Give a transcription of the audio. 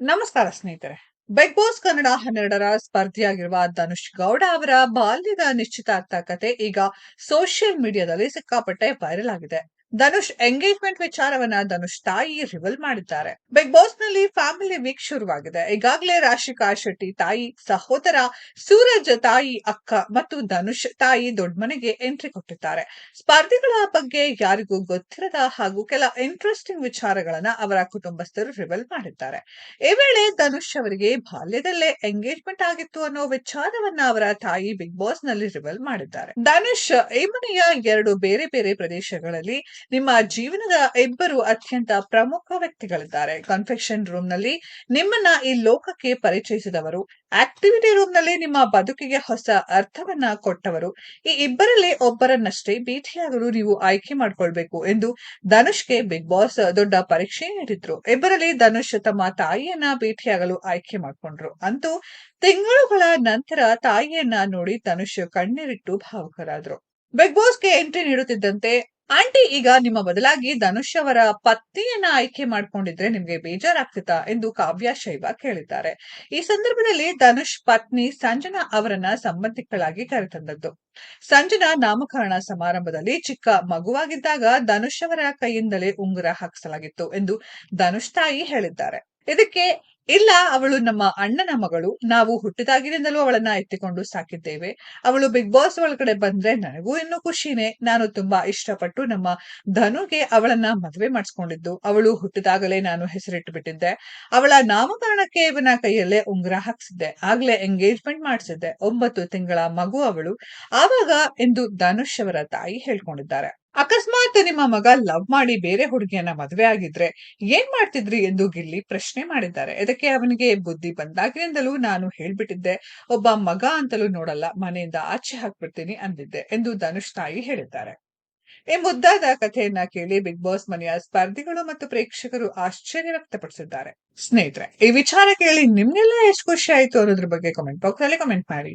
ನಮಸ್ಕಾರ ಸ್ನೇಹಿತರೆ. Big boss Kannada ಹನ್ನೆರಡರ ಸ್ಪರ್ಧಿಯಾಗಿರುವ ಧನುಷ್ ಗೌಡ ಅವರ ಬಾಲ್ಯದ ನಿಶ್ಚಿತಾರ್ಥ ಕತೆ ಈಗ ಸೋಷಿಯಲ್ ಮೀಡಿಯಾದಲ್ಲಿ ಸಿಕ್ಕಾಪಟ್ಟೆ ವೈರಲ್ ಆಗಿದೆ. ಧನುಷ್ ಎಂಗೇಜ್ಮೆಂಟ್ ವಿಚಾರವನ್ನ ಧನುಷ್ ತಾಯಿ ರಿವಲ್ ಮಾಡಿದ್ದಾರೆ. ಬಿಗ್ ಬಾಸ್ನಲ್ಲಿ ಫ್ಯಾಮಿಲಿ ವೀಕ್ ಶುರುವಾಗಿದೆ. ಈಗಾಗಲೇ ರಾಶಿಕಾ ಶೆಟ್ಟಿ ತಾಯಿ, ಸಹೋದರ ಸೂರಜ್ ತಾಯಿ, ಅಕ್ಕ ಮತ್ತು ಧನುಷ್ ತಾಯಿ ದೊಡ್ಡಮನೆಗೆ ಎಂಟ್ರಿ ಕೊಟ್ಟಿದ್ದಾರೆ. ಸ್ಪರ್ಧಿಗಳ ಬಗ್ಗೆ ಯಾರಿಗೂ ಗೊತ್ತಿರದ ಹಾಗೂ ಕೆಲ ಇಂಟ್ರೆಸ್ಟಿಂಗ್ ವಿಚಾರಗಳನ್ನ ಅವರ ಕುಟುಂಬಸ್ಥರು ರಿವಲ್ ಮಾಡಿದ್ದಾರೆ. ಈ ವೇಳೆ ಧನುಷ್ ಅವರಿಗೆ ಬಾಲ್ಯದಲ್ಲೇ ಎಂಗೇಜ್ಮೆಂಟ್ ಆಗಿತ್ತು ಅನ್ನೋ ವಿಚಾರವನ್ನ ಅವರ ತಾಯಿ ಬಿಗ್ ಬಾಸ್ನಲ್ಲಿ ರಿವಲ್ ಮಾಡಿದ್ದಾರೆ. ಧನುಷ್, ಈ ಮನೆಯ ಎರಡು ಬೇರೆ ಬೇರೆ ಪ್ರದೇಶಗಳಲ್ಲಿ ನಿಮ್ಮ ಜೀವನದ ಇಬ್ಬರು ಅತ್ಯಂತ ಪ್ರಮುಖ ವ್ಯಕ್ತಿಗಳಿದ್ದಾರೆ. ಕನ್ಫೆಕ್ಷನ್ ರೂಮ್ನಲ್ಲಿ ನಿಮ್ಮನ್ನ ಈ ಲೋಕಕ್ಕೆ ಪರಿಚಯಿಸಿದವರು ಆಕ್ಟಿವಿಟಿ ರೂಮ್ನಲ್ಲಿ ನಿಮ್ಮ ಬದುಕಿಗೆ ಹೊಸ ಅರ್ಥವನ್ನ ಕೊಟ್ಟವರು, ಈ ಇಬ್ಬರಲ್ಲಿ ಒಬ್ಬರನ್ನಷ್ಟೇ ಭೇಟಿಯಾಗಲು ನೀವು ಆಯ್ಕೆ ಮಾಡ್ಕೊಳ್ಬೇಕು ಎಂದು ಧನುಷ್ಗೆ ಬಿಗ್ ಬಾಸ್ ದೊಡ್ಡ ಪರೀಕ್ಷೆ ನೀಡಿದ್ರು. ಇಬ್ಬರಲ್ಲಿ ಧನುಷ್ ತಮ್ಮ ತಾಯಿಯನ್ನ ಭೇಟಿಯಾಗಲು ಆಯ್ಕೆ ಮಾಡ್ಕೊಂಡ್ರು. ಅಂತೂ ತಿಂಗಳುಗಳ ನಂತರ ತಾಯಿಯನ್ನ ನೋಡಿ ಧನುಷ್ ಕಣ್ಣೀರಿಟ್ಟು ಭಾವುಕರಾದ್ರು. ಬಿಗ್ ಬಾಸ್ಗೆ ಎಂಟ್ರಿ ನೀಡುತ್ತಿದ್ದಂತೆ ಆಂಟಿ ಈಗ ನಿಮ್ಮ ಬದಲಾಗಿ ಧನುಷ್ ಅವರ ಪತ್ನಿಯನ್ನ ಆಯ್ಕೆ ಮಾಡ್ಕೊಂಡಿದ್ರೆ ನಿಮ್ಗೆ ಬೇಜಾರಾಗ್ತಿತ್ತಾ ಎಂದು ಕಾವ್ಯ ಶೈವ ಕೇಳಿದ್ದಾರೆ. ಈ ಸಂದರ್ಭದಲ್ಲಿ ಧನುಷ್ ಪತ್ನಿ ಸಂಜನಾ ಅವರನ್ನ ಸಂಬಂಧಿಕಳಾಗಿ ಕರೆತಂದದ್ದು. ಸಂಜನಾ ನಾಮಕರಣ ಸಮಾರಂಭದಲ್ಲಿ ಚಿಕ್ಕ ಮಗುವಾಗಿದ್ದಾಗ ಧನುಷ್ ಅವರ ಕೈಯಿಂದಲೇ ಉಂಗುರ ಹಾಕಿಸಲಾಗಿತ್ತು ಎಂದು ಧನುಷ್ ತಾಯಿ ಹೇಳಿದ್ದಾರೆ. ಇದಕ್ಕೆ ಇಲ್ಲ, ಅವಳು ನಮ್ಮ ಅಣ್ಣನ ಮಗಳು. ನಾವು ಹುಟ್ಟಿದಾಗಿನಿಂದಲೂ ಅವಳನ್ನ ಎತ್ತಿಕೊಂಡು ಸಾಕಿದ್ದೇವೆ. ಅವಳು ಬಿಗ್ ಬಾಸ್ ಒಳಗಡೆ ಬಂದ್ರೆ ನನಗೂ ಇನ್ನೂ ಖುಷಿನೇ. ನಾನು ತುಂಬಾ ಇಷ್ಟಪಟ್ಟು ನಮ್ಮ ಧನುಗೆ ಅವಳನ್ನ ಮದುವೆ ಮಾಡಿಸ್ಕೊಂಡಿದ್ದು. ಅವಳು ಹುಟ್ಟಿದಾಗಲೇ ನಾನು ಹೆಸರಿಟ್ಟು ಬಿಟ್ಟಿದ್ದೆ ಅವಳ ನಾಮಕರಣಕ್ಕೆ ಇವನ ಕೈಯಲ್ಲೇ ಉಂಗುರ ಹಾಕ್ಸಿದ್ದೆ. ಆಗ್ಲೇ ಎಂಗೇಜ್ಮೆಂಟ್ ಮಾಡಿಸಿದ್ದೆ. ಒಂಬತ್ತು ತಿಂಗಳ ಮಗು ಅವಳು. ಆವಾಗ ಎಂದು ಧನುಷ್ ಅವರ ತಾಯಿ ಹೇಳ್ಕೊಂಡಿದ್ದಾರೆ. ಅಕಸ್ಮಾತ್ ನಿಮ್ಮ ಮಗ ಲವ್ ಮಾಡಿ ಬೇರೆ ಹುಡುಗಿಯನ್ನ ಮದುವೆ ಆಗಿದ್ರೆ ಏನ್ ಮಾಡ್ತಿದ್ರಿ ಎಂದು ಗಿಲ್ಲಿ ಪ್ರಶ್ನೆ ಮಾಡಿದ್ದಾರೆ. ಇದಕ್ಕೆ ಅವನಿಗೆ ಬುದ್ಧಿ ಬಂದಾಗಿನಿಂದಲೂ ನಾನು ಹೇಳ್ಬಿಟ್ಟಿದ್ದೆ, ಒಬ್ಬ ಮಗ ಅಂತಲೂ ನೋಡಲ್ಲ, ಮನೆಯಿಂದ ಆಚೆ ಹಾಕ್ಬಿಡ್ತೀನಿ ಅಂದಿದ್ದೆ ಎಂದು ಧನುಷ್ ತಾಯಿ ಹೇಳಿದ್ದಾರೆ. ಈ ಮುದ್ದಾದ ಕಥೆಯನ್ನ ಕೇಳಿ ಬಿಗ್ ಬಾಸ್ ಮನೆಯ ಸ್ಪರ್ಧಿಗಳು ಮತ್ತು ಪ್ರೇಕ್ಷಕರು ಆಶ್ಚರ್ಯ ವ್ಯಕ್ತಪಡಿಸಿದ್ದಾರೆ. ಸ್ನೇಹಿತರೆ, ಈ ವಿಚಾರ ಕೇಳಿ ನಿಮ್ಗೆಲ್ಲ ಎಷ್ಟು ಖುಷಿ ಆಯ್ತು ಅನ್ನೋದ್ರ ಬಗ್ಗೆ ಕಮೆಂಟ್ ಬಾಕ್ಸ್ ಅಲ್ಲಿ ಕಮೆಂಟ್ ಮಾಡಿ.